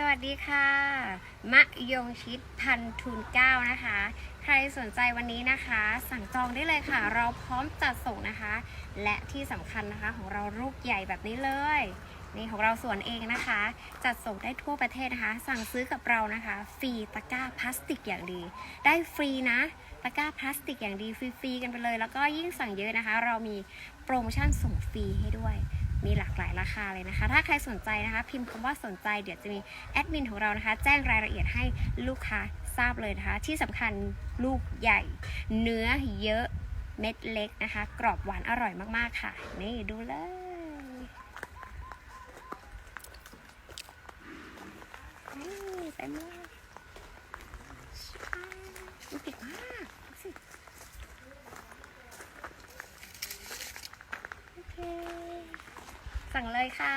สวัสดีค่ะ มะยงชิดพันทุนเก้านะคะ ใครสนใจวันนี้นะคะ สั่งจองได้เลยค่ะ เราพร้อมจัดส่งนะคะ และที่สำคัญนะคะของเราลูกใหญ่แบบนี้เลย นี่ของเราส่วนเองนะคะ จัดส่งได้ทั่วประเทศนะคะ สั่งซื้อกับเรานะคะ ฟรีตะกร้าพลาสติกอย่างดี ได้ฟรีนะะกร้าพลาสติกอย่างดีฟรีๆกันไปเลย แล้วก็ยิ่งสั่งเยอะนะคะ เรามีโปรโมชั่นส่งฟรีให้ด้วย มีหลากหลายราคาเลยนะคะ ถ้าใครสนใจนะคะ พิมพ์คำว่าสนใจเดี๋ยวจะมีแอดมินของเรานะคะ แจ้งรายละเอียดให้ลูกค้าทราบเลยนะคะ ที่สำคัญลูกใหญ่ เนื้อเยอะเม็ดเล็กนะคะ กรอบหวานอร่อยมากๆค่ะ นี่ดูเลยนี่เต็มเลยดูติดมากดูสิโอเค สั่งเลยค่ะ